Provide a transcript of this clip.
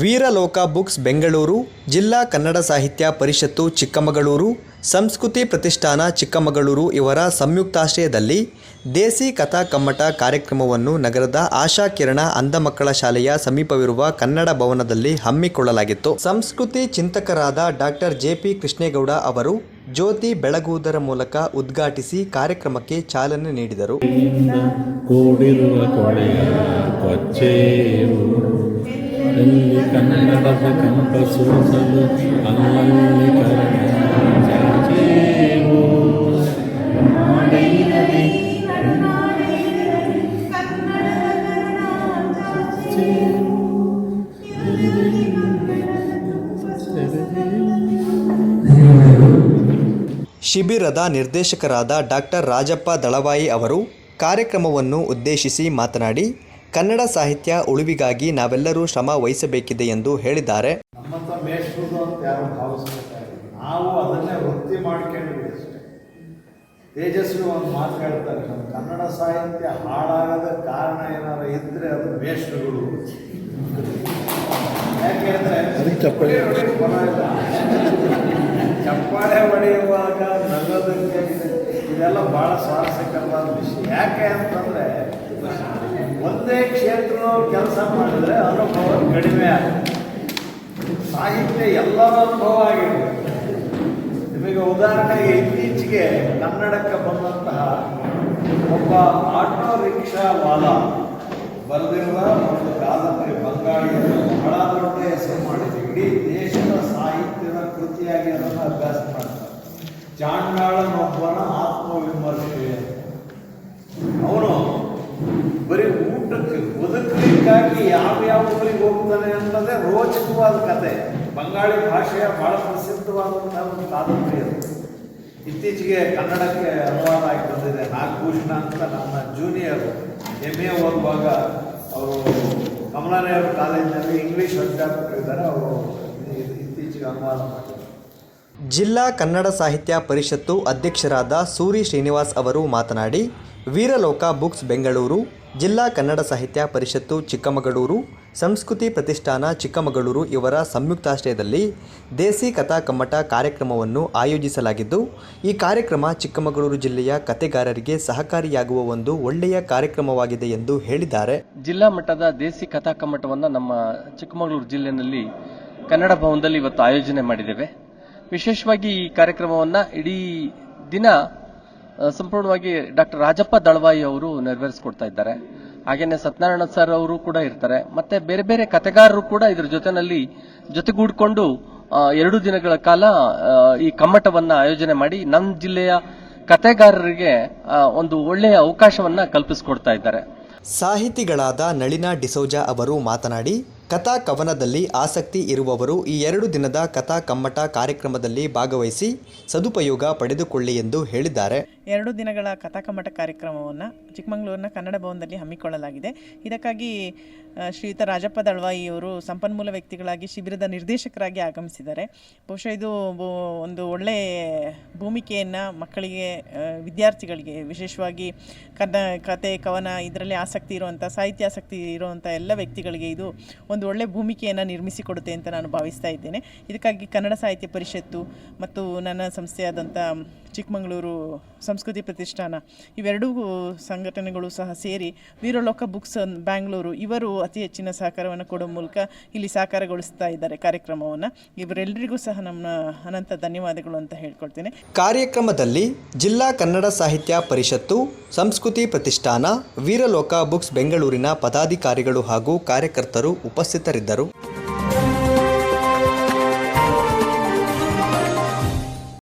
Veeraloka books Bengaluru, ಜಿಲ್ಲಾ ಕನ್ನಡ ಸಾಹಿತ್ಯ ಪರಿಷತ್ತು ಚಿಕ್ಕಮಗಳೂರು, ಸಂಸ್ಕೃತಿ ಪ್ರತಿಷ್ಠಾನ ಚಿಕ್ಕಮಗಳೂರು ಇವರ ಸಂಯುಕ್ತಾಶ್ರಯದಲ್ಲಿ ದೇಸಿ ಕಥಾ ಕಮ್ಮಟ ಕಾರ್ಯಕ್ರಮವನ್ನು ನಗರದ ಆಶಾ ಕಿರಣ ಅಂಧ ಮಕ್ಕಳ ಶಾಲೆಯ ಸಮೀಪವಿರುವ ಕನ್ನಡ ಭವನದಲ್ಲಿ ಹಮ್ಮಿಕೊಳ್ಳಲಾಗಿತ್ತು. ಸಂಸ್ಕೃತಿ ಚಿಂತಕರಾದ ಡಾಕ್ಟರ್ ಜೆ. ಪಿ. ಕೃಷ್ಣೇಗೌಡ ಅವರು ಜ್ಯೋತಿ ಬೆಳಗುವುದರ ಮೂಲಕ ಉದ್ಘಾಟಿಸಿ ಕಾರ್ಯಕ್ರಮಕ್ಕೆ ಚಾಲನೆ ನೀಡಿದರು. ಎಲ್ಲಿ ಕನ್ನಡದ ಕಂಪ ಸೂಸಲು ಅಲ್ಲಲ್ಲಿ. ಮಾಡಿರಲಿ ಶಿಬಿರದ ನಿರ್ದೇಶಕರಾದ ಡಾಕ್ಟರ್ ರಾಜಪ್ಪ ದಳವಾಯಿ ಅವರು ಕಾರ್ಯಕ್ರಮವನ್ನು ಉದ್ದೇಶಿಸಿ ಮಾತನಾಡಿ ಕನ್ನಡ ಸಾಹಿತ್ಯ ಉಳಿವಿಗಾಗಿ ನಾವೆಲ್ಲರೂ ಶ್ರಮ ವಹಿಸಬೇಕಿದೆ ಎಂದು ಹೇಳಿದ್ದಾರೆ. ನಾವು ಅದನ್ನೇ ವೃತ್ತಿ ಮಾಡ್ಕೊಂಡಿದ್ವಿ ಅಷ್ಟೇ. ತೇಜಸ್ವಿ ಒಂದು ಮಾತು ಹೇಳ್ತಾರೆ ನಮ್ಮ ಕನ್ನಡ ಸಾಹಿತ್ಯ ಹಾಳಾಗದ ಕಾರಣ ಏನಾದ್ರು ಇದ್ದರೆ ಅದು ಮೇಷ್ಟ್ರುಗಳು. ಯಾಕೆ ಅಂದರೆ ಚಪ್ಪಾಳೆ. ಬರೋಲ್ಲ ಚಪ್ಪಾಳೆ ಹೊಡೆಯುವಾಗ ನಗದಂಗೆ ಇದು- ಇದೆಲ್ಲ ಬಹಳ ಸಾಹಸಕರವಾದ ವಿಷಯ. ಯಾಕೆ ಅಂತಂದರೆ ಕೆಲಸ ಮಾಡಿದರೆ ಅನುಭವ ಕಡಿಮೆ ಆಗುತ್ತೆ. ಸಾಹಿತ್ಯ ಎಲ್ಲರ ಅನುಭವ ಆಗಿದೆ. ನಿಮಗೆ ಉದಾಹರಣೆಗೆ ಇತ್ತೀಚೆಗೆ ಕನ್ನಡಕ್ಕೆ ಬಂದಂತಹ ಒಬ್ಬ ಆಟೋ ರಿಕ್ಷಾ ವಾಲ ಬರೆದಿರುವ ಒಂದು ಕಾದಂಬರಿ, ಬಂಗಾಳಿಯನ್ನು ಬಹಳ ದೊಡ್ಡ ಹೆಸರು ಮಾಡಿದೆ. ಇಡೀ ದೇಶದ ಸಾಹಿತ್ಯದ ಕೃತಿಯಾಗಿ ಅದನ್ನು ಅಭ್ಯಾಸ ಮಾಡ್ತಾರೆ. ಚಾಂಡಾಳನೊಬ್ಬನ ಆತ್ಮವಿಮರ್ಶೆ. ಅವನು ಬರೀ ಊಟಕ್ಕೆ ಬದುಕಲಿಕ್ಕಾಗಿ ಯಾವ ಊರಿಗೆ ಹೋಗ್ತಾನೆ ಅನ್ನೋದೇ ರೋಚಕವಾದ ಕತೆ. ಬಂಗಾಳಿ ಭಾಷೆಯ ಬಹಳ ಪ್ರಸಿದ್ಧವಾದಂತಹ ಒಂದು ಕಾದಂಬರಿ ಅದು. ಇತ್ತೀಚೆಗೆ ಕನ್ನಡಕ್ಕೆ ಅನುವಾದ ಆಗಿ ಬಂದಿದೆ ನಾಗಭೂಷಣ ಅಂತ ನನ್ನ ಜೂನಿಯರ್ ಎಂ ಎ ಓದುವಾಗ ಅವರು ಕಮಲಾನೆಯವರು ಕಾಲೇಜಿನಲ್ಲಿ ಇಂಗ್ಲೀಷ್ ಅಧ್ಯಾಪಕರಿದ್ದಾರೆ ಅವರು ಇತ್ತೀಚೆಗೆ ಅನುವಾದ ಮಾಡಿದ್ದಾರೆ. ಜಿಲ್ಲಾ ಕನ್ನಡ ಸಾಹಿತ್ಯ ಪರಿಷತ್ತು ಅಧ್ಯಕ್ಷರಾದ ಸೂರಿ ಶ್ರೀನಿವಾಸ್ ಅವರು ಮಾತನಾಡಿ ವೀರಲೋಕ ಬುಕ್ಸ್ ಬೆಂಗಳೂರು, ಜಿಲ್ಲಾ ಕನ್ನಡ ಸಾಹಿತ್ಯ ಪರಿಷತ್ತು ಚಿಕ್ಕಮಗಳೂರು, ಸಂಸ್ಕೃತಿ ಪ್ರತಿಷ್ಠಾನ ಚಿಕ್ಕಮಗಳೂರು ಇವರ ಸಂಯುಕ್ತಾಶ್ರಯದಲ್ಲಿ ದೇಸಿ ಕಥಾ ಕಮ್ಮಟ ಕಾರ್ಯಕ್ರಮವನ್ನು ಆಯೋಜಿಸಲಾಗಿದ್ದು, ಈ ಕಾರ್ಯಕ್ರಮ ಚಿಕ್ಕಮಗಳೂರು ಜಿಲ್ಲೆಯ ಕತೆಗಾರರಿಗೆ ಸಹಕಾರಿಯಾಗುವ ಒಂದು ಒಳ್ಳೆಯ ಕಾರ್ಯಕ್ರಮವಾಗಿದೆ ಎಂದು ಹೇಳಿದ್ದಾರೆ. ಜಿಲ್ಲಾ ಮಟ್ಟದ ದೇಸಿ ಕಥಾ ಕಮ್ಮಟವನ್ನು ನಮ್ಮ ಚಿಕ್ಕಮಗಳೂರು ಜಿಲ್ಲೆಯಲ್ಲಿ ಕನ್ನಡ ಭವನದಲ್ಲಿ ಇವತ್ತು ಆಯೋಜನೆ ಮಾಡಿದ್ದೇವೆ. ವಿಶೇಷವಾಗಿ ಈ ಕಾರ್ಯಕ್ರಮವನ್ನು ಇಡೀ ದಿನ ಸಂಪೂರ್ಣವಾಗಿ ಡಾಕ್ಟರ್ ರಾಜಪ್ಪ ದಳವಾಯಿ ಅವರು ನೆರವೇರಿಸಿಕೊಡ್ತಾ ಇದ್ದಾರೆ. ಹಾಗೇನೆ ಸತ್ಯನಾರಾಯಣ ಸರ್ ಅವರು ಕೂಡ ಇರ್ತಾರೆ. ಮತ್ತೆ ಬೇರೆ ಬೇರೆ ಕತೆಗಾರರು ಕೂಡ ಇದ್ರ ಜೊತೆನಲ್ಲಿ ಜೊತೆಗೂಡಿಕೊಂಡು ಎರಡು ದಿನಗಳ ಕಾಲ ಈ ಕಮ್ಮಟವನ್ನ ಆಯೋಜನೆ ಮಾಡಿ ನಮ್ಮ ಜಿಲ್ಲೆಯ ಕತೆಗಾರರಿಗೆ ಒಂದು ಒಳ್ಳೆಯ ಅವಕಾಶವನ್ನ ಕಲ್ಪಿಸಿಕೊಡ್ತಾ ಇದ್ದಾರೆ. ಸಾಹಿತಿಗಳಾದ ನಳಿನಾ ಡಿಸೋಜಾ ಅವರು ಮಾತನಾಡಿ ಕಥಾ ಕವನದಲ್ಲಿ ಆಸಕ್ತಿ ಇರುವವರು ಈ ಎರಡು ದಿನದ ಕಥಾ ಕಮ್ಮಟ ಕಾರ್ಯಕ್ರಮದಲ್ಲಿ ಭಾಗವಹಿಸಿ ಸದುಪಯೋಗ ಪಡೆದುಕೊಳ್ಳಿ ಎಂದು ಹೇಳಿದ್ದಾರೆ. ಎರಡು ದಿನಗಳ ಕಥಾ ಕಮ್ಮಟ ಕಾರ್ಯಕ್ರಮವನ್ನು ಚಿಕ್ಕಮಗಳೂರಿನ ಕನ್ನಡ ಭವನದಲ್ಲಿ ಹಮ್ಮಿಕೊಳ್ಳಲಾಗಿದೆ. ಇದಕ್ಕಾಗಿ ಶ್ರೀಯುತ ರಾಜಪ್ಪ ದಳ್ವಾಯಿಯವರು ಸಂಪನ್ಮೂಲ ವ್ಯಕ್ತಿಗಳಾಗಿ ಶಿಬಿರದ ನಿರ್ದೇಶಕರಾಗಿ ಆಗಮಿಸಿದ್ದಾರೆ. ಬಹುಶಃ ಇದು ಒಂದು ಒಳ್ಳೆಯ ಭೂಮಿಕೆಯನ್ನು ಮಕ್ಕಳಿಗೆ ವಿದ್ಯಾರ್ಥಿಗಳಿಗೆ, ವಿಶೇಷವಾಗಿ ಕನ್ನ ಕತೆ, ಕವನ, ಇದರಲ್ಲಿ ಆಸಕ್ತಿ ಇರುವಂಥ, ಸಾಹಿತ್ಯ ಆಸಕ್ತಿ ಇರುವಂಥ ಎಲ್ಲ ವ್ಯಕ್ತಿಗಳಿಗೆ ಇದು ಒಂದು ಒಳ್ಳೆಯ ಭೂಮಿಕೆಯನ್ನು ನಿರ್ಮಿಸಿಕೊಡುತ್ತೆ ಅಂತ ನಾನು ಭಾವಿಸ್ತಾ ಇದ್ದೇನೆ. ಇದಕ್ಕಾಗಿ ಕನ್ನಡ ಸಾಹಿತ್ಯ ಪರಿಷತ್ತು ಮತ್ತು ನನ್ನ ಸಂಸ್ಥೆಯಾದಂಥ ಚಿಕ್ಕಮಗಳೂರು ಸಂಸ್ಕೃತಿ ಪ್ರತಿಷ್ಠಾನ, ಇವೆರಡೂ ಸಂಘಟನೆಗಳು ಸಹ ಸೇರಿ ವೀರಲೋಕ ಬುಕ್ಸ್ ಬ್ಯಾಂಗ್ಳೂರು ಇವರು ಅತಿ ಹೆಚ್ಚಿನ ಸಹಕಾರವನ್ನು ಕೊಡೋ ಮೂಲಕ ಇಲ್ಲಿ ಸಹಕಾರಗೊಳಿಸ್ತಾ ಇದ್ದಾರೆ ಕಾರ್ಯಕ್ರಮವನ್ನು. ಇವರೆಲ್ಲರಿಗೂ ಸಹ ನಮ್ಮ ಅನಂತ ಧನ್ಯವಾದಗಳು ಅಂತ ಹೇಳ್ಕೊಳ್ತೇನೆ. ಕಾರ್ಯಕ್ರಮದಲ್ಲಿ ಜಿಲ್ಲಾ ಕನ್ನಡ ಸಾಹಿತ್ಯ ಪರಿಷತ್ತು, ಸಂಸ್ಕೃತಿ ಪ್ರತಿಷ್ಠಾನ, ವೀರಲೋಕ ಬುಕ್ಸ್ ಬೆಂಗಳೂರಿನ ಪದಾಧಿಕಾರಿಗಳು ಹಾಗೂ ಕಾರ್ಯಕರ್ತರು ಉಪಸ್ಥಿತರಿದ್ದರು.